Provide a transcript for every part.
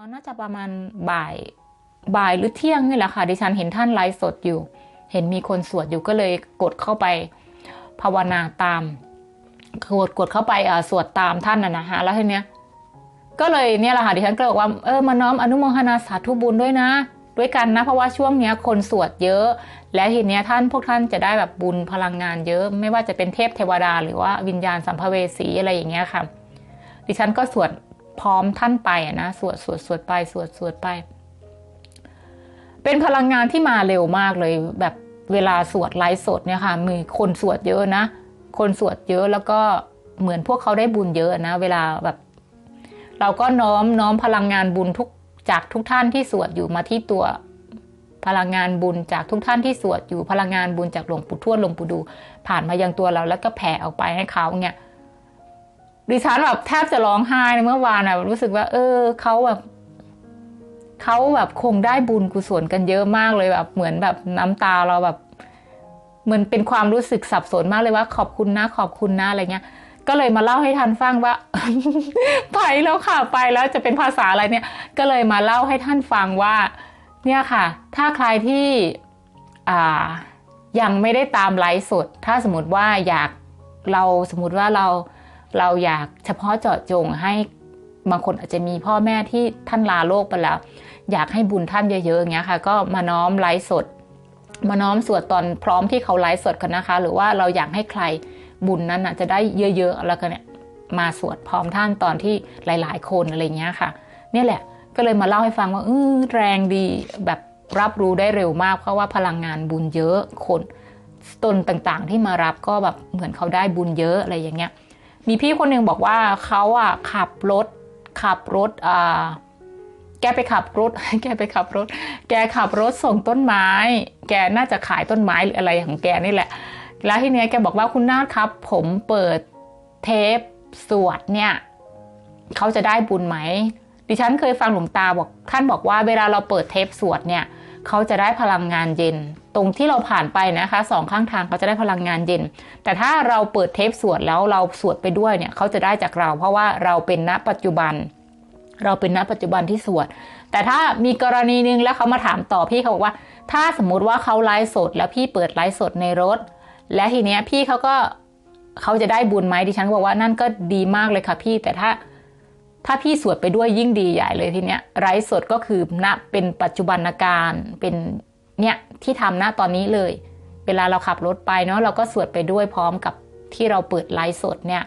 ตอนน่าจะประมาณบ่ายบ่ายหรือเที่ยงนี่แหละค่ะ ดิฉันเห็นท่านไลฟ์สดอยู่ เห็นมีคนสวดอยู่ก็เลยกดเข้าไปภาวนาตามกดกดเข้าไปสวดตามท่านนะนะฮะแล้วทีเนี้ยก็เลยเนี่ยแหละค่ะดิฉันก็เลยบอกว่าเออมาน้อมอนุโมทนาสาธุบุญด้วยนะ ด้วยกันนะ เพราะว่าช่วงเนี้ยคนสวดเยอะ และทีเนี้ยท่านพวกท่านจะได้แบบบุญพลังงานเยอะ ไม่ว่าจะเป็นเทพเทวดา หรือว่าวิญญาณสัมภเวสีอะไรอย่างเงี้ยค่ะ ดิฉันก็สวด พร้อมท่านไปอะนะสวดสวดสวดไปสวดสวดไป เป็นพลังงานที่มาเร็วมากเลย แบบเวลาสวดไลฟ์สดเนี่ยค่ะมีคนสวดเยอะนะ คนสวดเยอะแล้วก็เหมือนพวกเขาได้บุญเยอะนะ เวลาแบบ เราก็น้อมน้อมพลังงานบุญทุกจากทุกท่านที่สวดอยู่มาที่ตัวพลังงานบุญจากทุกท่านที่สวดอยู่พลังงานบุญจากหลวงปู่ทวดหลวงปู่ดู ผ่านมายังตัวเราแล้วก็แผ่ออกไปให้เขาเนี่ย ดิฉันแบบแทบจะร้องไห้ในเมื่อวานอะรู้สึกว่า เออเขาแบบเขาแบบคงได้บุญกุศลกันเยอะมากเลยแบบ เหมือนแบบน้ำตาเราแบบเหมือนเป็นความรู้สึกสับสนมากเลยว่า ขอบคุณนะ ขอบคุณนะอะไรเงี้ย ก็เลยมาเล่าให้ท่านฟังว่าไปแล้วค่ะไปแล้วจะเป็นภาษาอะไรเนี่ย ก็เลยมาเล่าให้ท่านฟังว่า เนี่ยค่ะ ถ้าใครที่อ่ายังไม่ได้ตามไลฟ์สด ถ้าสมมติว่าอยากเราสมมติว่าเรา เราอยากเฉพาะเจาะจงให้บางคนอาจจะมีพ่อแม่ที่ท่านลาโลกไปแล้ว อยากให้บุญท่านเยอะๆอย่างเงี้ยค่ะ ก็มาน้อมไลฟ์สด มาน้อมสวดตอนพร้อมที่เขาไลฟ์สดกันนะคะ หรือว่าเราอยากให้ใครบุญนั้นจะได้เยอะๆแล้วก็เนี่ยมาสวดพร้อมท่านตอนที่หลาย ๆ คนอะไรเงี้ยค่ะ เนี่ยแหละก็เลยมาเล่าให้ฟังว่าเออแรงดีแบบรับรู้ได้เร็วมาก เพราะว่าพลังงานบุญเยอะคนตนต่างๆ ที่มารับก็แบบเหมือนเขาได้บุญเยอะอะไรอย่างเงี้ย มีพี่คนหนึ่งบอกว่าเขาอะขับรถขับรถอ่าแกไปขับรถ แกไปขับรถ แกขับรถส่งต้นไม้ แกน่าจะขายต้นไม้หรืออะไรของแกนี่แหละ แล้วทีเนี้ยแกบอกว่าคุณนาฏครับ ผมเปิดเทปสวดเนี่ยเขาจะได้บุญไหม ดิฉันเคยฟังหลวงตาบอกท่านบอกว่าเวลาเราเปิดเทปสวดเนี่ย เขาจะได้พลังงานเย็น ตรงที่เราผ่านไปนะคะสองข้างทางเขาจะได้พลังงานเย็น แต่ถ้าเราเปิดเทปสวดแล้วเราสวดไปด้วยเนี่ยเขาจะได้จากเรา เพราะว่าเราเป็นณปัจจุบัน เราเป็นณปัจจุบันที่สวด แต่ถ้ามีกรณีหนึงแล้วเขามาถามต่อพี่เขาบอกว่า ถ้าสมมุติว่าเขาไลฟ์สด แล้วพี่เปิดไลฟ์สดในรถ และทีเนี้ยพี่เขาก็เขาจะได้บุญไหมดิฉันก็บอกว่านั่นก็ดีมากเลยค่ะพี่แต่ถ้า ถ้าพี่สวดไปด้วยยิ่งดีใหญ่เลยทีเนี้ยไลฟ์สดก็คือณเป็นปัจจุบันการเป็นเนี่ยที่ทำณตอนนี้เลย เวลาเราขับรถไปเนาะเราก็สวดไปด้วยพร้อมกับที่เราเปิดไลฟ์สดเนี่ย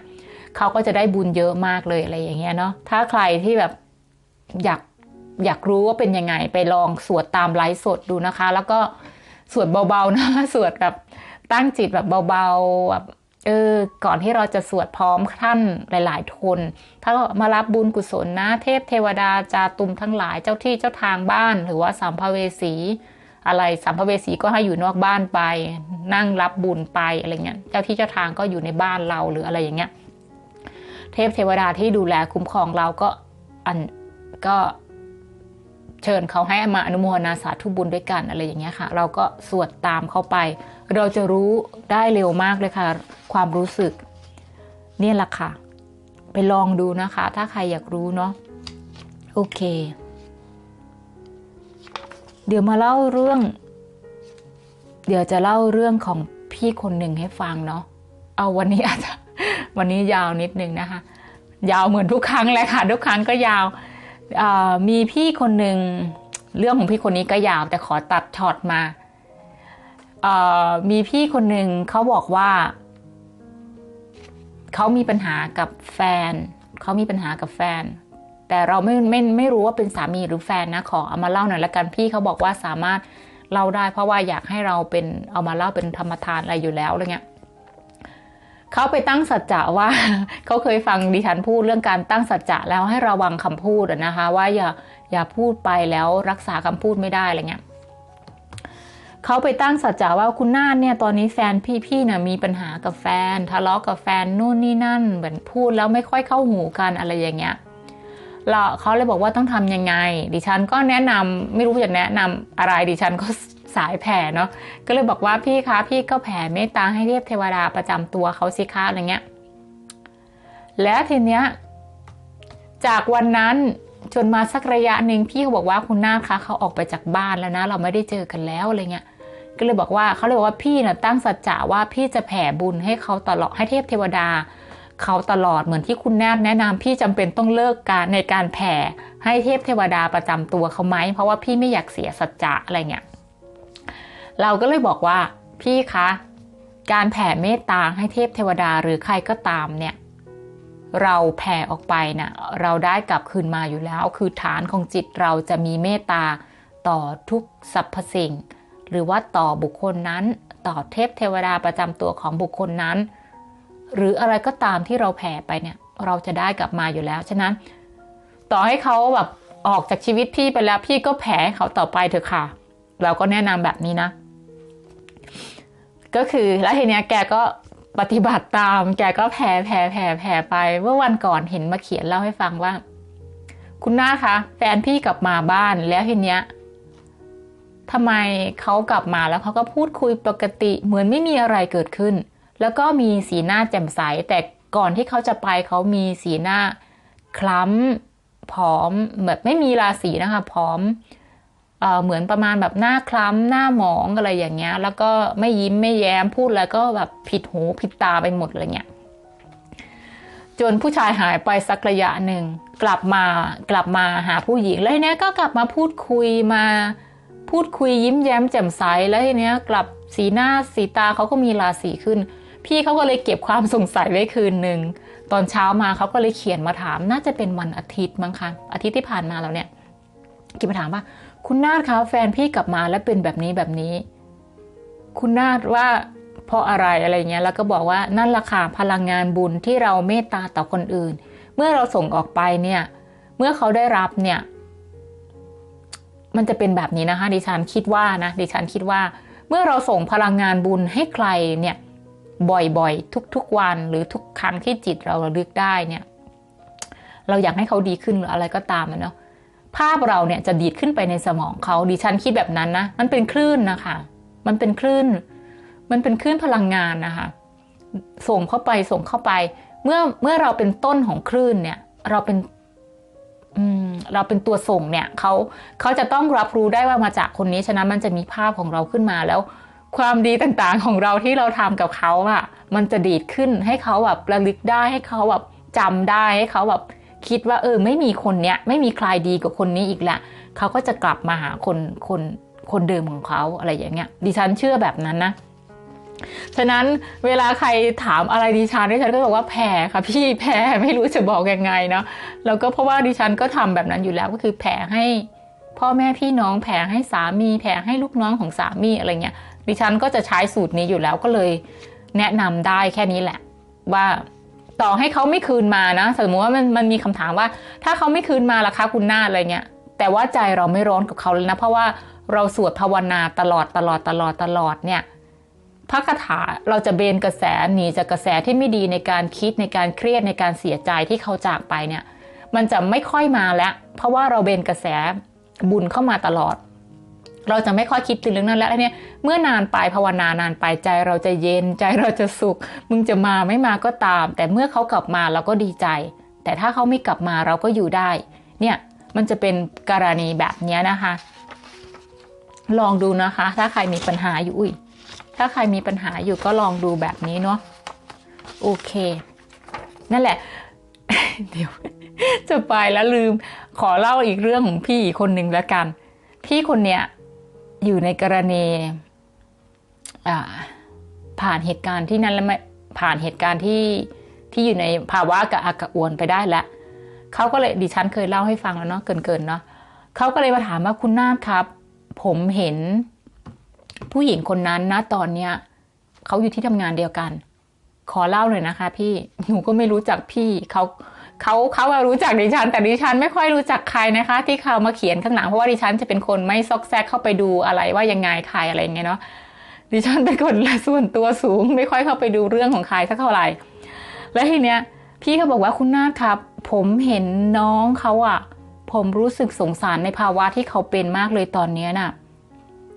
เขาก็จะได้บุญเยอะมากเลยอะไรอย่างเงี้ยเนาะถ้าใครที่แบบอยากอยากรู้ว่าเป็นยังไงไปลองสวดตามไลฟ์สดดูนะคะ แล้วก็สวดเบาๆนะสวดแบบตั้งจิตแบบเบาๆแบบ เออ ก่อนที่เราจะสวดพร้อมท่านหลาย ๆ คนถ้ามารับบุญกุศลนะ เทพเทวดาจาตุมทั้งหลายเจ้าที่เจ้าทางบ้าน หรือว่าสัมภเวสี อะไรสัมภเวสีก็ให้อยู่นอกบ้านไป นั่งรับบุญไปอะไรเงี้ยเจ้าที่เจ้าทางก็อยู่ในบ้านเราหรืออะไรอย่างเงี้ย เทพเทวดาที่ดูแลคุ้มครองเราก็อันก็เชิญเขาให้มาอนุโมทนาสาธุบุญด้วยกันอะไรอย่างเงี้ยค่ะ เราก็สวดตามเข้าไป เราจะรู้ได้เร็วมากเลยค่ะ ความรู้สึก เนี่ยแหละค่ะ ไปลองดูนะคะ ถ้าใครอยากรู้เนาะโอเค เดี๋ยวมาเล่าเรื่อง เดี๋ยวจะเล่าเรื่องของพี่คนหนึ่งให้ฟังเนาะเอาวันนี้อาจจะวันนี้ยาวนิดนึงนะคะ ยาวเหมือนทุกครั้งเลยค่ะทุกครั้งก็ยาวมีพี่คนหนึ่งเรื่องของพี่คนนี้ก็ยาวแต่ขอตัดช็อตมา มีพี่คนหนึ่งเขาบอกว่า เขามีปัญหากับแฟน เขามีปัญหากับแฟน แต่เราไม่ไม่ไม่รู้ว่าเป็นสามีหรือแฟนนะขอเอามาเล่าหน่อยละกันพี่เขาบอกว่าสามารถเล่าได้เพราะว่าอยากให้เราเป็นเอามาเล่าเป็นธรรมทานอะไรอยู่แล้วอะไรเงี้ยเขาไปตั้งสัจจะว่าเขาเคยฟังดิฉันพูดเรื่องการตั้งสัจจะแล้วให้ระวังคำพูดนะคะ ว่าอย่าอย่าพูดไปแล้วรักษาคำพูดไม่ได้อะไรเงี้ย เขาไปตั้งสัจจะว่าคุณนาฏเนี่ยตอนนี้แฟนพี่ๆนะ่ะมีปัญหากับแฟน ทะเลาะกับแฟนนู่นนี่นั่น เหมือนพูดแล้วไม่ค่อยเข้าหูกันอะไรอย่างเงี้ยเราเขาเลยบอกว่าต้องทำยังไง ดิฉันก็แนะนำไม่รู้จะแนะนำอะไรดิฉันก็สายแผ่เนาะก็เลยบอกว่าพี่คะพี่ก็แผ่เมตตาให้เทพเทวดาประจำตัวเขาสิคะอะไรเงี้ยแล้วทีเนี้ยจากวันนั้นจนมาสักระยะหนึ่งพี่เขาบอกว่าคุณนาคคะเขาออกไปจากบ้านแล้วนะ เราไม่ได้เจอกันแล้วอะไรเงี้ย ก็เลยบอกว่าเขาเลยบอกว่าพี่น่ะตั้งสัจจะว่าพี่จะแผ่บุญให้เขาตลอดให้เทพเทวดาเขาตลอดเหมือนที่คุณนาคแนะนำพี่จำเป็นต้องเลิกการในการแผ่ให้เทพเทวดาประจำตัวเขาไหมเพราะว่าพี่ไม่อยากเสียสัจจะอะไรเงี้ยเราก็เลยบอกว่าพี่คะการแผ่เมตตาให้เทพเทวดาหรือใครก็ตามเนี่ยเราแผ่ออกไปนะ่ะเราได้กลับคืนมาอยู่แล้ว คือฐานของจิตเราจะมีเมตตาต่อทุกสรรพสิ่ง หรือว่าต่อบุคคลนั้น ต่อเทพเทวดาประจำตัวของบุคคลนั้น หรืออะไรก็ตามที่เราแผ่ไปเนี่ย เราจะได้กลับมาอยู่แล้ว ฉะนั้น ต่อให้เขาแบบออกจากชีวิตพี่ไปแล้วพี่ก็แผ่เขาต่อไปเถอะค่ะ เราก็แนะนำแบบนี้นะ ก็คือแล้วทีเนี้ยแกก็ปฏิบัติตาม แกก็แผ่แผ่แผ่แผ่ไป เมื่อวันก่อนเห็นมาเขียนเล่าให้ฟังว่า คุณน้าคะแฟนพี่กลับมาบ้านแล้วทีเนี้ย ทำไมเขากลับมาแล้วเขาก็พูดคุยปกติเหมือนไม่มีอะไรเกิดขึ้น แล้วก็มีสีหน้าแจ่มใส แต่ก่อนที่เขาจะไปเขามีสีหน้าคล้ำผอมแบบไม่มีราศีนะคะผอมเอเหมือนประมาณแบบหน้าคล้ำหน้าหมองอะไรอย่างเงี้ย แล้วก็ไม่ยิ้มไม่แย้มพูดแล้วก็แบบผิดหูผิดตาไปหมดอะไรเงี้ยจนผู้ชายหายไปสักระยะหนึ่งกลับมากลับมาหาผู้หญิงแล้วเนี้ยก็กลับมาพูดคุยมา พูดคุยยิ้มแย้มแจ่มใสแล้วทีเนี้ยกลับสีหน้าสีตาเขาก็มีราศีขึ้น พี่เขาก็เลยเก็บความสงสัยไว้คืนหนึ่งตอนเช้ามาเขาก็เลยเขียนมาถาม น่าจะเป็นวันอาทิตย์มั้งคะอาทิตย์ที่ผ่านมาแล้วเนี่ยเขียนมาถามว่า คุณนาฏคะแฟนพี่กลับมาแล้วเป็นแบบนี้แบบนี้ คุณนาฏว่าเพราะอะไรอะไรเงี้ยแล้วก็บอกว่านั่นละค่ะพลังงานบุญที่เราเมตตาต่อคนอื่น เมื่อเราส่งออกไปเนี่ยเมื่อเขาได้รับเนี่ย มันจะเป็นแบบนี้นะคะ ดิฉันคิดว่านะดิฉันคิดว่า เมื่อเราส่งพลังงานบุญให้ใครเนี่ยบ่อยๆ ทุกๆวันหรือทุกครั้งที่จิตเราระลึกได้เนี่ยเราอยากให้เขาดีขึ้นหรืออะไรก็ตามนะเนาะภาพเราเนี่ยจะดีดขึ้นไปในสมองเขาดิฉันคิดแบบนั้นนะมันเป็นคลื่นนะคะมันเป็นคลื่น มันเป็นคลื่นพลังงานนะคะส่งเข้าไปส่งเข้าไป เมื่อเมื่อเราเป็นต้นของคลื่นเนี่ย เราเป็น เราเป็นตัวส่งเนี่ยเขาเขาจะต้องรับรู้ได้ว่ามาจากคนนี้ฉะนั้นมันจะมีภาพของเราขึ้นมาแล้ว ความดีต่างๆของเราที่เราทำกับเขาอะมันจะดีดขึ้นให้เขาแบบระลึกได้ให้เขาแบบจำได้ให้เขาแบบคิดว่าเออไม่มีคนเนี้ยไม่มีใครดีกว่าคนนี้อีกละเขาก็จะกลับมาหาคนคนคนเดิมของเขาอะไรอย่างเงี้ยดิฉันเชื่อแบบนั้นนะ ฉะนั้นเวลาใครถามอะไรดิฉันดิฉันก็บอกว่าแผ่ค่ะ พี่แผ่ไม่รู้จะบอกยังไงเนาะแล้วก็เพราะว่าดิฉันก็ทำแบบนั้นอยู่แล้วก็คือแผ่ให้พ่อแม่พี่น้องแผ่ให้สามีแผ่ให้ลูกน้องของสามีอะไรเงี้ยดิฉันก็จะใช้สูตรนี้อยู่แล้วก็เลย แนะนำได้แค่นี้แหละ ว่าต่อให้เขาไม่คืนมานะสมมติว่ามันมันมีคำถามว่า ถ้าเขาไม่คืนมาล่ะคะคุณหน้าอะไรเงี้ยแต่ว่าใจเราไม่ร้อนกับเขาเลยนะเพราะว่าเราสวดภาวนาตลอดตลอดตลอดตลอดเนี่ย พระคาถาเราจะเบนกระแสหนีจากกระแสที่ไม่ดีในการคิดในการเครียดในการเสียใจที่เขาจากไปเนี่ย มันจะไม่ค่อยมาแล้ว เพราะว่าเราเบนกระแสบุญเข้ามาตลอด เราจะไม่ค่อยคิดถึงเรื่องนั้นแล้วเนี่ยเมื่อนานไปภาวนานานไปใจเราจะเย็นใจเราจะสุข มึงจะมาไม่มาก็ตาม แต่เมื่อเขากลับมาเราก็ดีใจ แต่ถ้าเขาไม่กลับมาเราก็อยู่ได้ เนี่ยมันจะเป็นกรณีแบบนี้นะคะ ลองดูนะคะ ถ้าใครมีปัญหาอยู่อุ้ย ถ้าใครมีปัญหาอยู่ก็ลองดูแบบนี้เนาะโอเค นั่นแหละ เดี๋ยวจะไปแล้วลืม ขอเล่าอีกเรื่องของพี่อีกคนหนึ่งแล้วกัน พี่คนเนี้ยอยู่ในกรณีอ่าผ่านเหตุการณ์ที่นั้นแล้วไม่ผ่านเหตุการณ์ที่ที่อยู่ในภาวะกระอักกระอ่วนไปได้แล้วเขาก็เลยดิฉันเคยเล่าให้ฟังแล้วเนาะเกินๆเนาะเขาก็เลยมาถามว่าคุณนาฏครับ ผมเห็น ผู้หญิงคนนั้นนะตอนเนี้ยเขาอยู่ที่ทำงานเดียวกัน ขอเล่าเลยนะคะ พี่หนูก็ไม่รู้จักพี่เขาเขาเขารู้จักดิฉัน แต่ดิฉันไม่ค่อยรู้จักใครนะคะ ที่เขามาเขียนข้างหลังเพราะว่าดิฉันจะเป็นคนไม่ซอกแซกเข้าไปดูอะไรว่ายังไงใครอะไรอย่างเงี้ยเนาะดิฉันเป็นคนละส่วนตัวสูง ไม่ค่อยเข้าไปดูเรื่องของใครสักเท่าไหร่ แล้วทีเนี้ย พี่เขาบอกว่าคุณนาฏครับ ผมเห็นน้องเขาอะผมรู้สึกสงสารในภาวะที่เขาเป็นมากเลยตอนเนี้ยน่ะ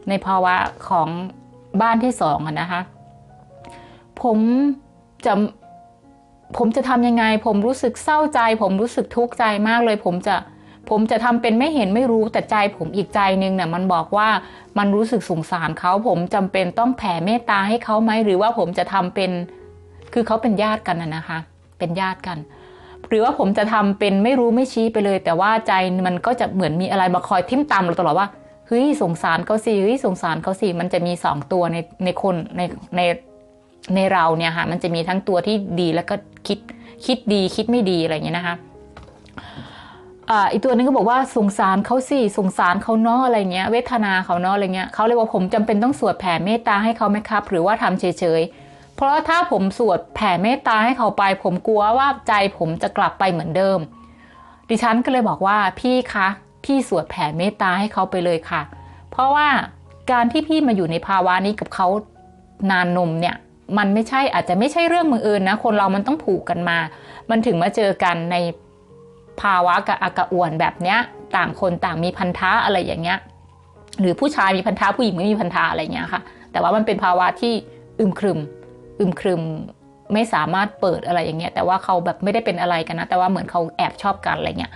ในภาวะของบ้านที่สองอะนะคะ ผมจะผมจะทำยังไง ผมรู้สึกเศร้าใจ ผมรู้สึกทุกข์ใจมากเลย ผมจะผมจะทำเป็นไม่เห็นไม่รู้แต่ใจผมอีกใจนึงเนี่ยมันบอกว่ามันรู้สึกสงสารเขาผมจำเป็นต้องแผ่เมตตาให้เขาไหมหรือว่าผมจะทำเป็นคือเขาเป็นญาติกันนะนะคะ เป็นญาติกัน หรือว่าผมจะทำเป็นไม่รู้ไม่ชี้ไปเลย แต่ว่าใจมันก็จะเหมือนมีอะไรมาคอยทิ่มตามเราตลอดว่า เฮ้ยสงสารเขาสิเฮ้ยสงสารเขาสิมันจะมีสองตัวในในคนในในในเราเนี่ยค่ะมันจะมีทั้งตัวที่ดีแล้วก็คิดคิดดีคิดไม่ดีอะไรอย่างเงี้ยนะคะอ่าอีกตัวนึงก็บอกว่าสงสารเขาสิสงสารเขาเนาะอะไรเงี้ย เวทนาเขาเนาะอะไรเงี้ยเขาเลยว่าผมจำเป็นต้องสวดแผ่เมตตาให้เขาไหมครับ หรือว่าทำเฉยๆเพราะถ้าผมสวดแผ่เมตตาให้เขาไป ผมกลัวว่าใจผมจะกลับไปเหมือนเดิม ดิฉันก็เลยบอกว่าพี่คะ พี่สวดแผ่เมตตาให้เขาไปเลยค่ะ เพราะว่าการที่พี่มาอยู่ในภาวะนี้กับเขานานนมเนี่ยมันไม่ใช่อาจจะไม่ใช่เรื่องบังเอิญนะคนเรามันต้องผูกกันมา มันถึงมาเจอกันในภาวะกับอากาอ่วนแบบเนี้ยต่างคนต่างมีพันธะอะไรอย่างเงี้ยหรือผู้ชายมีพันธะผู้หญิงไม่มีพันธะอะไรเงี้ยค่ะ แต่ว่ามันเป็นภาวะที่อึมครึมอึมครึมไม่สามารถเปิดอะไรอย่างเงี้ยแต่ว่าเขาแบบไม่ได้เป็นอะไรกันนะ แต่ว่าเหมือนเขาแอบชอบกันอะไรเงี้ย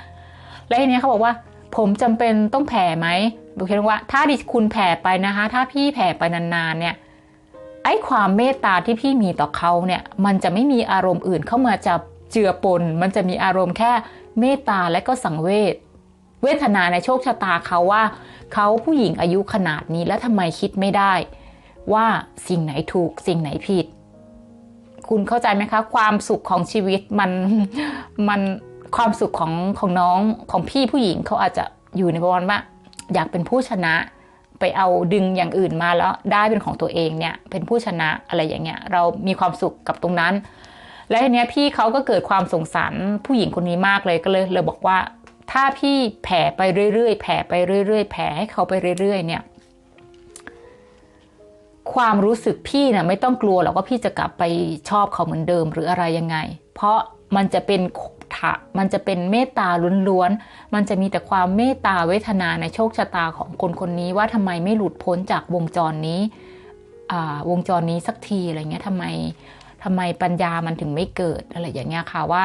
แล้วทีเนี้ยเขาบอกว่า ผมจำเป็นต้องแผ่ไหมดูแค่ว่า ถ้าดิคุณแผ่ไปนะคะ ถ้าพี่แผ่ไปนานๆเนี่ยไอ้ความเมตตาที่พี่มีต่อเขาเนี่ย มันจะไม่มีอารมณ์อื่นเข้ามาจะเจือปน มันจะมีอารมณ์แค่เมตตาและก็สังเวชเวทนาในโชคชะตาเขาว่า เขาผู้หญิงอายุขนาดนี้แล้วทำไมคิดไม่ได้ ว่าสิ่งไหนถูกสิ่งไหนผิด คุณเข้าใจไหมคะ ความสุขของชีวิตมันมัน ความสุขของของน้องของพี่ผู้หญิงเขาอาจจะอยู่ในประมาณว่าอยากเป็นผู้ชนะไปเอาดึงอย่างอื่นมาแล้วได้เป็นของตัวเองเนี่ยเป็นผู้ชนะอะไรอย่างเงี้ยเรามีความสุขกับตรงนั้น และทีเนี้ยพี่เขาก็เกิดความสงสารผู้หญิงคนนี้มากเลยก็เลยเลยบอกว่า ถ้าพี่แผ่ไปเรื่อยๆแผ่ไปเรื่อยๆแผ่ให้เขาไปเรื่อย ๆ เนี่ย ความรู้สึกพี่นะ่ะไม่ต้องกลัวหรอกว่าพี่จะกลับไปชอบเขาเหมือนเดิมหรืออะไรยังไง เพราะมันจะเป็น ถะ มันจะเป็นเมตตาล้วนๆ มันจะมีแต่ความเมตตาเวทนาในโชคชะตาของคนคนนี้ว่าทำไมไม่หลุดพ้นจากวงจรนี้วงจรนี้สักทีอะไรเงี้ยทำไมทำไมปัญญามันถึงไม่เกิดอะไรอย่างเงี้ยค่ะว่า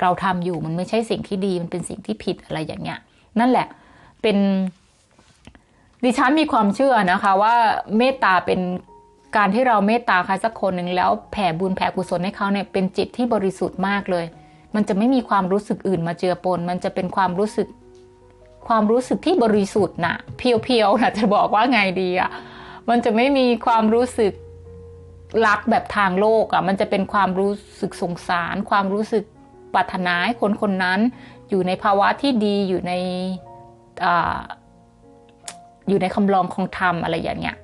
เราทำอยู่มันไม่ใช่สิ่งที่ดีมันเป็นสิ่งที่ผิดอะไรอย่างเงี้ย นั่นแหละเป็นดิฉันมีความเชื่อนะคะว่าเมตตาเป็นการที่เราเมตตาใครสักคนหนึ่งแล้วแผ่บุญแผ่กุศลให้เขาเนี่ยเป็นจิตที่บริสุทธิ์มากเลย มันจะไม่มีความรู้สึกอื่นมาเจือปน มันจะเป็นความรู้สึก ความรู้สึกที่บริสุทธิ์นะเพียวๆนะจะบอกว่าไงดีอะ่ะ มันจะไม่มีความรู้สึกรักแบบทางโลกอะ่ะ มันจะเป็นความรู้สึกสงสาร ความรู้สึกปรารถนาให้คนคนนั้น อยู่ในภาวะที่ดีอยู่ในออยู่ในคำลองของธรรมอะไรอย่างเงี้ย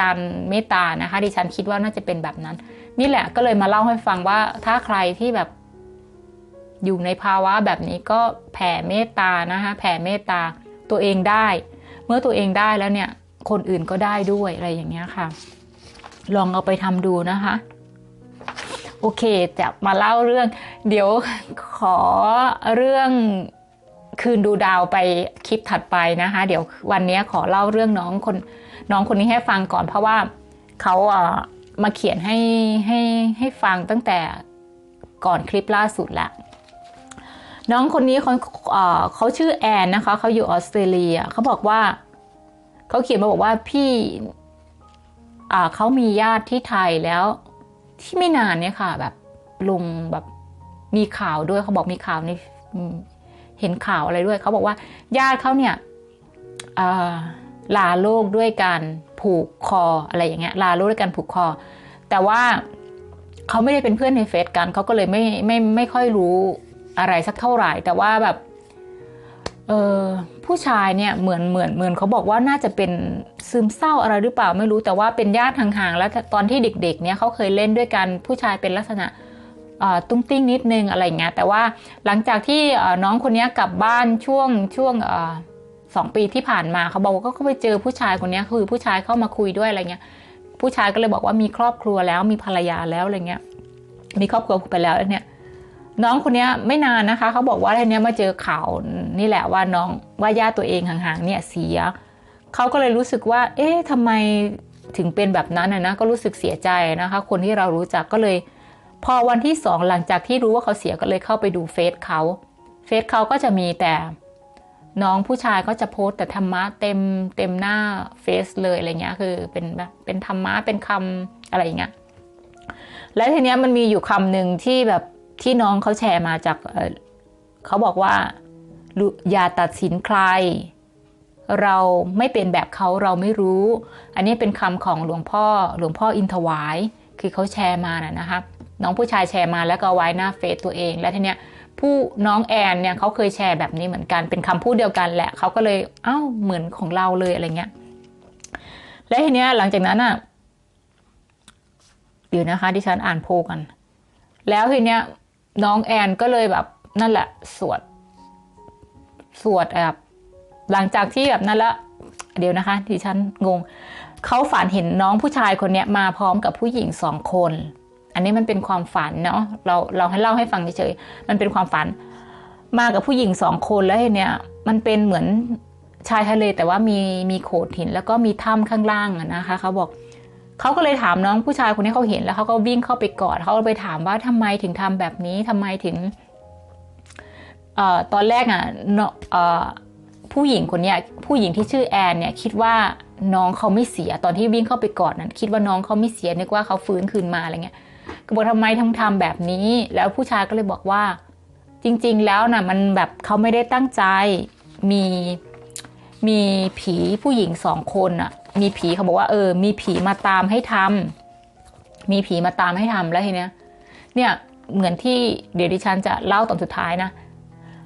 การเมตตานะคะดิฉันคิดว่าน่าจะเป็นแบบนั้น นี่แหละก็เลยมาเล่าให้ฟังว่าถ้าใครที่แบบ อยู่ในภาวะแบบนี้ก็แผ่เมตตานะคะแผ่เมตตาตัวเองได้ เมื่อตัวเองได้แล้วเนี่ยคนอื่นก็ได้ด้วยอะไรอย่างเงี้ยค่ะ ลองเอาไปทำดูนะคะ โอเคจะมาเล่าเรื่อง เดี๋ยวขอเรื่องคืนดูดาวไปคลิปถัดไปนะคะ เดี๋ยววันนี้ขอเล่าเรื่องน้องคนน้องคนนี้ให้ฟังก่อนเพราะว่าเขาเอามาเขียนให้ให้ให้ฟังตั้งแต่ก่อนคลิปล่าสุดละ น้องคนนี้เขาเขาชื่อแอนนะคะเขาอยู่ออสเตรเลียเขาบอกว่าเขาเขียนมาบอกว่าพี่เขามีญาติที่ไทยแล้ว ที่ไม่นานเนี่ยค่ะ แบบลงแบบมีข่าวด้วยเขาบอกมีข่าวในเห็นข่าวอะไรด้วยเขาบอกว่าญาติเขาเนี่ยลาโลกด้วยการผูกคออะไรอย่างเงี้ยลาโลกด้วยการผูกคอ แต่ว่าเขาไม่ได้เป็นเพื่อนในเฟซกันเขาก็เลยไม่ไม่ไม่ค่อยรู้ อะไรสักเท่าไหร่ แต่ว่าแบบเออผู้ชายเนี่ยเหมือนเหมือนเหมือนเขาบอกว่าน่าจะเป็นซึมเศร้าอะไรหรือเปล่าไม่รู้แต่ว่าเป็นญาติห่างๆแล้วตอนที่เด็กๆเนี่ยเขาเคยเล่นด้วยกันผู้ชายเป็นลักษณะตุ้งติ้งนิดนึงอะไรเงี้ยแต่ว่าหลังจากที่น้องคนนี้กลับบ้านช่วงช่วงสองปีที่ผ่านมาเขาบอกว่าก็ไปเจอผู้ชายคนนี้คือผู้ชายเข้ามาคุยด้วยอะไรเงี้ยผู้ชายก็เลยบอกว่ามีครอบครัวแล้วมีภรรยาแล้วอะไรเงี้ยมีครอบครัวไปแล้วเนี่ย น้องคนนี้ไม่นานนะคะ เขาบอกว่าทีนี้มาเจอข่าวนี่แหละว่าน้องว่าญาติตัวเองห่างๆเนี่ยเสีย เขาก็เลยรู้สึกว่า เอ๊ะทำไมถึงเป็นแบบนั้นนะก็รู้สึกเสียใจนะคะ คนที่เรารู้จักก็เลย พอวันที่สองหลังจากที่รู้ว่าเขาเสียก็เลยเข้าไปดูเฟซเขาเฟซเขาก็จะมีแต่น้องผู้ชายก็จะโพสต์แต่ธรรมะเต็มเต็มหน้าเฟซเลยอะไรเงี้ยคือเป็นแบบเป็นธรรมะเป็นคำอะไรอย่างเงี้ยแล้วทีเนี้ยมันมีอยู่คำหนึ่งที่แบบ ที่น้องเขาแชร์มาจากเขาบอกว่าอย่าตัดสินใคร เราไม่เป็นแบบเขาเราไม่รู้ อันนี้เป็นคำของหลวงพ่อหลวงพ่ออินทวาย คือเขาแชร์มานะนะคะน้องผู้ชายแชร์มาแล้วก็ไว้หน้าเฟซตัวเอง แล้วทีเนี้ยผู้น้องแอนเนี่ยเขาเคยแชร์แบบนี้เหมือนกันเป็นคำพูดเดียวกันแหละเขาก็เลยเอ้าเหมือนของเราเลยอะไรเงี้ยแล้วทีเนี้ยหลังจากนั้นอะเดี๋ยวนะคะดิฉันอ่านโพลกัน แล้วทีเนี้ย น้องแอนก็เลยแบบนั่นแหละ สวด สวดแบบหลังจากที่แบบนั้นละ เดี๋ยวนะคะดิฉันงงเขาฝันเห็นน้องผู้ชายคนเนี้ยมาพร้อมกับผู้หญิงสองคน อันนี้มันเป็นความฝันเนาะเราเราให้เล่าให้ฟังเฉยๆมันเป็นความฝัน มากับผู้หญิงสองคนแล้วเนี้ยมันเป็นเหมือนชายทะเลแต่ว่ามีมีโขดหินแล้วก็มีถ้ำข้างล่างนะคะเขาบอก เขาก็เลยถามน้องผู้ชายคนนี้เขาเห็นแล้วเขาก็วิ่งเข้าไปกอดเขาก็ไปถามว่าทำไมถึงทำแบบนี้ทำไมถึงออตอนแรกอะผู้หญิงคนนี้ผู้หญิงที่ชื่อแอนเนี่ยคิดว่าน้องเขาไม่เสียตอนที่วิ่งเข้าไปกอดนั้นคิดว่าน้องเขาไม่เสียนึกว่าเขาฟื้นคืนมาอะไรเงี้ยก็บอกทำไมทำทำแบบนี้ แล้วผู้ชายก็เลยบอกว่า จริง ๆ แล้วนะ่ะมันแบบเขาไม่ได้ตั้งใจมีมีผีผู้หญิงสองคนอะ มีผีเขาบอกว่าเออ มีผีมาตามให้ทำมีผีมาตามให้ทำแล้วทีเนี้ย เนี่ยเหมือนที่เดี๋ยวดิฉันจะเล่าตอนสุดท้ายนะ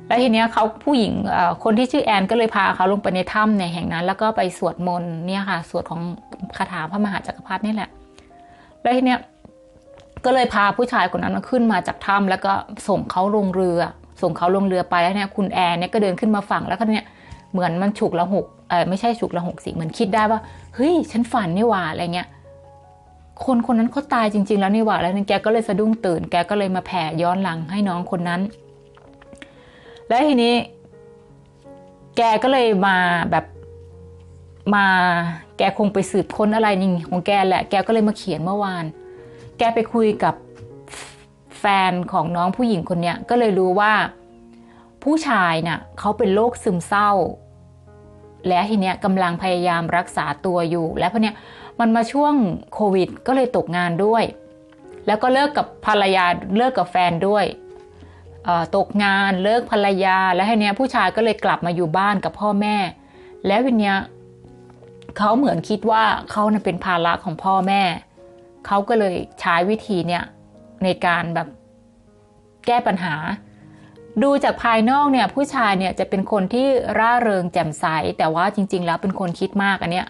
แล้วทีเนี้ยเขาผู้หญิงเอ่อคนที่ชื่อแอนก็เลยพาเขาลงไปในถ้ำในแห่งนั้น แล้วก็ไปสวดมนต์เนี่ยค่ะสวดของคาถาพระมหาจักรพรรดินี่แหละ แล้วทีเนี้ยก็เลยพาผู้ชายคนนั้นขึ้นมาจากถ้ำแล้วก็ส่งเขาลงเรือ ส่งเขาลงเรือไปแล้วเนี่ยคุณแอนเนี่ยก็เดินขึ้นมาฝั่งแล้วก็เนี่ย เหมือนมันฉุกละหกเออไม่ใช่ฉุกละหกสิเหมือนคิดได้ว่าเฮ้ยฉันฝันนี่หว่าอะไรเงี้ยคนคนนั้นเขาตายจริง ๆ แล้วนี่หว่าแล้วแกก็เลยสะดุ้งตื่น แกก็เลยมาแผ่ย้อนหลังให้น้องคนนั้น แล้วทีนี้ แกก็เลยมาแบบมาแกคงไปสืบค้นอะไรนี่ของแกแหละ แกก็เลยมาเขียนเมื่อวาน แกไปคุยกับแฟนของน้องผู้หญิงคนเนี้ยก็เลยรู้ว่า ผู้ชายน่ะเขาเป็นโรคซึมเศร้า และทีเนี้ยกำลังพยายามรักษาตัวอยู่ และพอเนี้ยมันมาช่วงโควิด ก็เลยตกงานด้วย แล้วก็เลิกกับภรรยาเลิกกับแฟนด้วยตกงานเลิกภรรยา แล้วทีเนี้ยผู้ชายก็เลยกลับมาอยู่บ้านกับพ่อแม่ แล้วทีเนี้ยเขาเหมือนคิดว่าเขาน่ะเป็นภาระของพ่อแม่ เขาก็เลยใช้วิธีเนี่ยในการแบบแก้ปัญหา ดูจากภายนอกเนี่ยผู้ชายเนี่ยจะเป็นคนที่ร่าเริงแจ่มใส แต่ว่าจริง ๆ แล้วเป็นคนคิดมากอันเนี้ย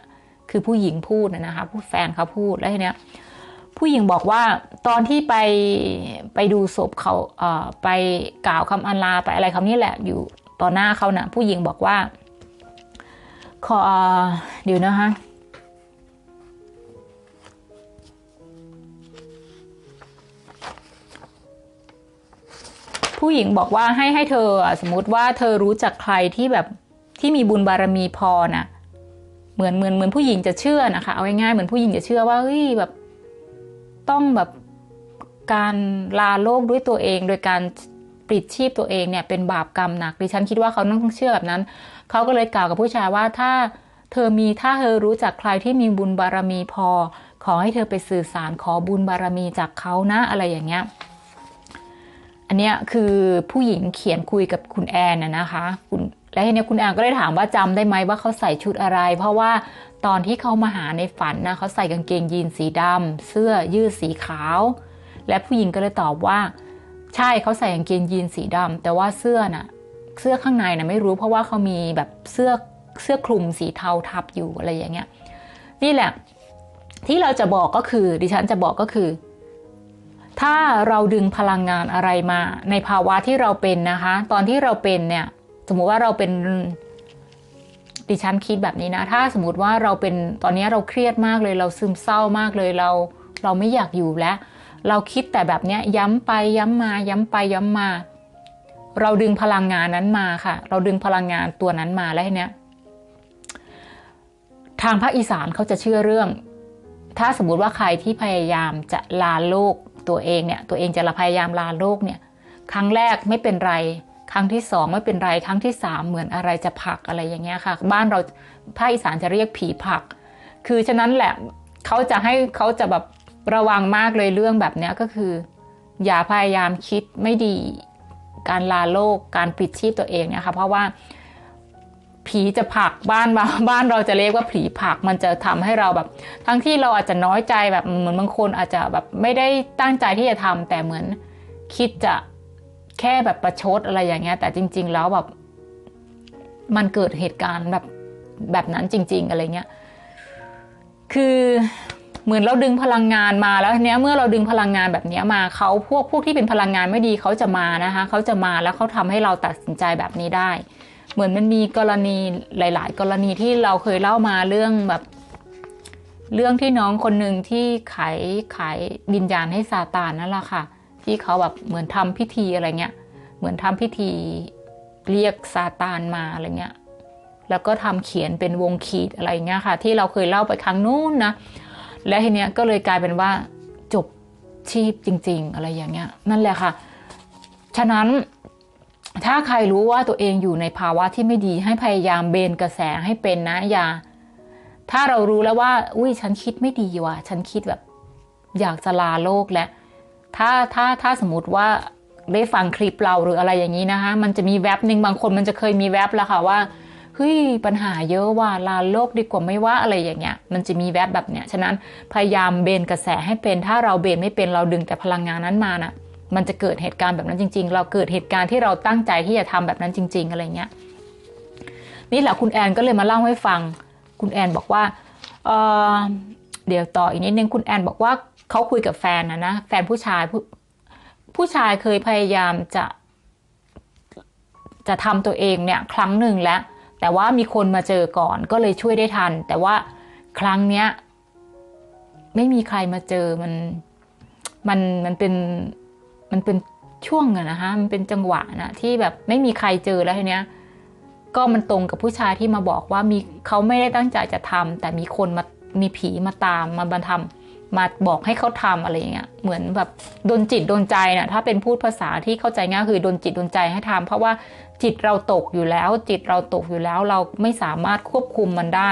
คือผู้หญิงพูดนะนะคะผู้แฟนเขาพูดแล้วทีเนี้ยผู้หญิงบอกว่าตอนที่ไปไปดูศพเขาเอ่อไปกล่าวคำอันลาไปอะไรคำนี้แหละอยู่ต่อหน้าเขานะ่ะผู้หญิงบอกว่า ขอเดี๋ยวนะคะ ผู้หญิงบอกว่าให้ให้เธอสมมติว่าเธอรู้จักใครที่แบบที่มีบุญบารมีพอนะเหมือนเหมือนเหมือนผู้หญิงจะเชื่อนะคะเอาง่ายๆเหมือนผู้หญิงจะเชื่อว่าเฮ้ยแบบต้องแบบการลาโลกด้วยตัวเอง โดยการปลิดชีพตัวเองเนี่ยเป็นบาปกรรมหนักดิฉันคิดว่าเขาต้องเชื่อแบบนั้น เขาก็เลยกล่าวกับผู้ชายว่าถ้าเธอมีถ้าเธอรู้จักใครที่มีบุญบารมีพอ ขอให้เธอไปสื่อสารขอบุญบารมีจากเขานะอะไรอย่างเงี้ย อันเนี้ยคือผู้หญิงเขียนคุยกับคุณแอนนะนะคะ คุณและทีนี้คุณแอนก็เลยถามว่าจำได้ไหมว่าเขาใส่ชุดอะไร เพราะว่าตอนที่เขามาหาในฝันนะเขาใส่กางเกงยีนสีดำเสื้อยืดสีขาว และผู้หญิงก็เลยตอบว่า ใช่เขาใส่กางเกงยีนสีดำแต่ว่าเสื้อน่ะเสื้อข้างในน่ะไม่รู้เพราะว่าเขามีแบบเสื้อเสื้อคลุมสีเทาทับอยู่อะไรอย่างเงี้ยนี่แหละ ที่เราจะบอกก็คือ ดิฉันจะบอกก็คือ ถ้าเราดึงพลังงานอะไรมา ในภาวะที่เราเป็นนะคะ ตอนที่เราเป็นเนี่ย สมมุติว่าเราเป็นดิฉันคิดแบบนี้นะ ถ้าสมมติว่าเราเป็นตอนนี้เราเครียดมากเลย เราซึมเศร้ามากเลยเราเราไม่อยากอยู่แล้ว เราคิดแต่แบบเนี้ยย้ำไปย้ำมา ย้ำไปย้ำมา เราดึงพลังงานนั้นมาค่ะ เราดึงพลังงานตัวนั้นมาแล้วทีเนี้ยทางภาคอีสานเขาจะเชื่อเรื่อง ถ้าสมมติว่าใครที่พยายามจะลาโลก ตัวเองเนี่ยตัวเองจะพยายามลาโลกเนี่ยครั้งแรกไม่เป็นไร ครั้งที่สองไม่เป็นไร ครั้งที่สามเหมือนอะไรจะผลักอะไรอย่างเงี้ยค่ะ บ้านเราภาคอีสานจะเรียกผีผลัก คือฉะนั้นแหละเขาจะให้เขาจะแบบระวังมากเลยเรื่องแบบเนี้ยก็คือ อย่าพยายามคิดไม่ดีการลาโลกการปิดชีพตัวเองเนี่ยค่ะเพราะว่า ผีจะผักบ้านเราบ้านเราจะเรียกว่าผีผักมันจะทำให้เราแบบ ทั้งที่เราอาจจะน้อยใจแบบเหมือนบางคนอาจจะแบบไม่ได้ตั้งใจที่จะทำแต่เหมือนคิดจะแค่แบบประชดอะไรอย่างเงี้ย แต่จริง ๆ แล้วแบบมันเกิดเหตุการณ์แบบแบบนั้นจริง ๆ อะไรเงี้ย คือเหมือนเราดึงพลังงานมาแล้วทีเนี้ยเมื่อเราดึงพลังงานแบบเนี้ยมาเขาพวกพวกที่เป็นพลังงานไม่ดีเขาจะมานะคะเขาจะมาแล้วเขาทำให้เราตัดสินใจแบบนี้ได้ เหมือนมันมีกรณีหลาย ๆ กรณีที่เราเคยเล่ามาเรื่องแบบ เรื่องที่น้องคนหนึ่งที่ขายขายวิญญาณให้ซาตานนั่นแหละค่ะ ที่เขาแบบเหมือนทำพิธีอะไรเงี้ย เหมือนทำพิธีเรียกซาตานมาอะไรเงี้ย แล้วก็ทำเขียนเป็นวงขีดอะไรเงี้ยค่ะ ที่เราเคยเล่าไปครั้งนู้นนะ และทีเนี้ยก็เลยกลายเป็นว่าจบชีพจริง ๆ อะไรอย่างเงี้ย นั่นแหละค่ะ ฉะนั้น ถ้าใครรู้ว่าตัวเองอยู่ในภาวะที่ไม่ดีให้พยายามเบนกระแสให้เป็นนะอย่าถ้าเรารู้แล้วว่า อุ้ยฉันคิดไม่ดีว่ะ ฉันคิดแบบ อยากจะลาโลกแล้วถ้าถ้าถ้าสมมติว่าได้ฟังคลิปเราหรืออะไรอย่างนี้นะคะ มันจะมีแว็บหนึ่งบางคนมันจะเคยมีแว็บแล้วค่ะว่าเฮ้ยปัญหาเยอะว่าลาโลกดีกว่าไม่ว่าอะไรอย่างเงี้ย มันจะมีแว็บแบบเนี้ยฉะนั้นพยายามเบนกระแสให้เป็น ถ้าเราเบนไม่เป็นเราดึงแต่พลังงานนั้นมานะ่ะ มันจะเกิดเหตุการณ์แบบนั้นจริง ๆ เราเกิดเหตุการณ์ที่เราตั้งใจที่จะทำแบบนั้นจริง ๆ อะไรเงี้ยนี่แหละคุณแอนก็เลยมาเล่าให้ฟัง คุณแอนบอกว่าเเดี๋ยวต่ออีกนิดนึงคุณแอนบอกว่าเขาคุยกับแฟนนะนะแฟนผู้ชายผู้ผู้ชายเคยพยายามจะ จะทำตัวเองเนี่ยครั้งหนึ่งแล้ว แต่ว่ามีคนมาเจอก่อนก็เลยช่วยได้ทัน แต่ว่าครั้งเนี้ยไม่มีใครมาเจอมันมันมันเป็น มันเป็นช่วงอะนะคะมันเป็นจังหวะนะที่แบบไม่มีใครเจอแล้วทีเนี้ย ก็มันตรงกับผู้ชายที่มาบอกว่ามีเขาไม่ได้ตั้งใจจะทำแต่มีคนมามีผีมาตามมาบันทำมาบอกให้เขาทำอะไรอย่างเงี้ย เหมือนแบบโดนจิตโดนใจนะถ้าเป็นพูดภาษาที่เข้าใจง่ายคือโดนจิตโดนใจให้ทำเพราะว่าจิตเราตกอยู่แล้ว จิตเราตกอยู่แล้วเราไม่สามารถควบคุมมันได้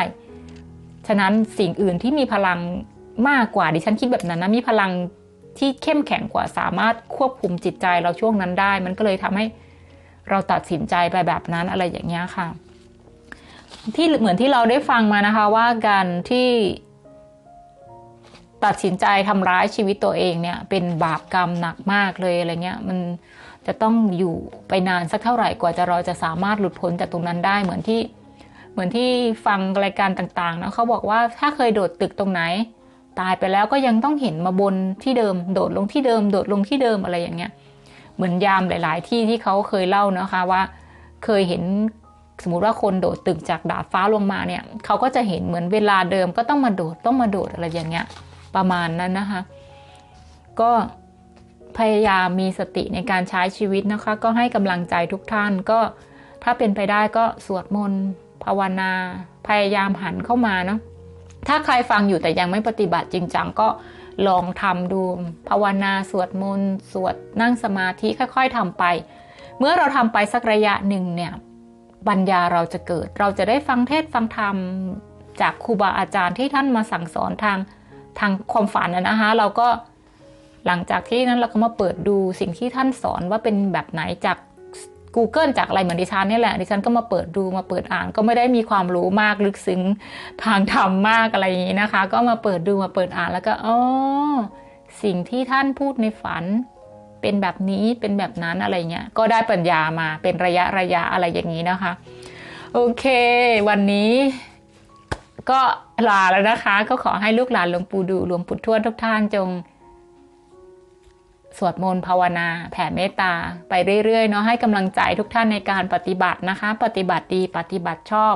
ฉะนั้นสิ่งอื่นที่มีพลังมากกว่าดิฉันคิดแบบนั้นนะมีพลัง ที่เข้มแข็งกว่าสามารถควบคุมจิตใจเราช่วงนั้นได้ มันก็เลยทำให้เราตัดสินใจไปแบบนั้นอะไรอย่างเงี้ยค่ะ ที่เหมือนที่เราได้ฟังมานะคะว่าการที่ตัดสินใจทำร้ายชีวิตตัวเองเนี่ย เป็นบาปกรรมหนักมากเลยอะไรเงี้ย มันจะต้องอยู่ไปนานสักเท่าไหร่กว่าจะเราจะสามารถหลุดพ้นจากตรงนั้นได้เหมือนที่เหมือนที่ฟังรายการต่างๆนะเขาบอกว่าถ้าเคยโดดตึกตรงไหน ตายไปแล้วก็ยังต้องเห็นมาบนที่เดิม โดดลงที่เดิม โดดลงที่เดิมอะไรอย่างเงี้ย เหมือนยามหลาย ๆ ที่ที่เขาเคยเล่านะคะว่า เคยเห็นสมมติว่าคนโดดตึกจากดาดฟ้าลงมาเนี่ยเขาก็จะเห็นเหมือนเวลาเดิมก็ต้องมาโดดต้องมาโดดอะไรอย่างเงี้ย ประมาณนั้นนะคะ ก็พยายามมีสติในการใช้ชีวิตนะคะ ก็ให้กำลังใจทุกท่านก็ถ้าเป็นไปได้ก็สวดมนต์ภาวนา พยายามหันเข้ามาเนาะ ถ้าใครฟังอยู่แต่ยังไม่ปฏิบัติจริงจังก็ลองทำดูภาวนาสวดมนต์สวดนั่งสมาธิค่อย ๆทำไป เมื่อเราทำไปสักระยะหนึ่งเนี่ยปัญญาเราจะเกิด เราจะได้ฟังเทศฟังธรรมจากครูบาอาจารย์ที่ท่านมาสั่งสอนทางทางความฝันนะคะเราก็หลังจากที่นั้นเราก็มาเปิดดูสิ่งที่ท่านสอนว่าเป็นแบบไหนจาก Google จากอะไรเหมือนดิฉันนี่แหละ ดิฉันก็มาเปิดดูมาเปิดอ่าน ก็ไม่ได้มีความรู้มากลึกซึ้งทางธรรมมากอะไรอย่างนี้นะคะ ก็มาเปิดดูมาเปิดอ่านแล้วก็อ๋อสิ่งที่ท่านพูดในฝัน เป็นแบบนี้เป็นแบบนั้นอะไรเงี้ยก็ได้ปัญญามาเป็นระยะระยะอะไรอย่างนี้นะคะ โอเค วันนี้ก็ลาแล้วนะคะ ก็ขอให้ลูกหลานหลวงปู่ดูหลวงปู่ทวดทุกท่านจง สวดมนต์ภาวนา แผ่เมตตา ไปเรื่อยๆเนาะให้กำลังใจทุกท่านในการปฏิบัตินะคะ ปฏิบัติดีปฏิบัติชอบ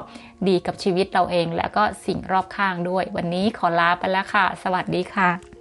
ดีกับชีวิตเราเอง แล้วก็สิ่งรอบข้างด้วย วันนี้ขอลาไปแล้วค่ะ สวัสดีค่ะ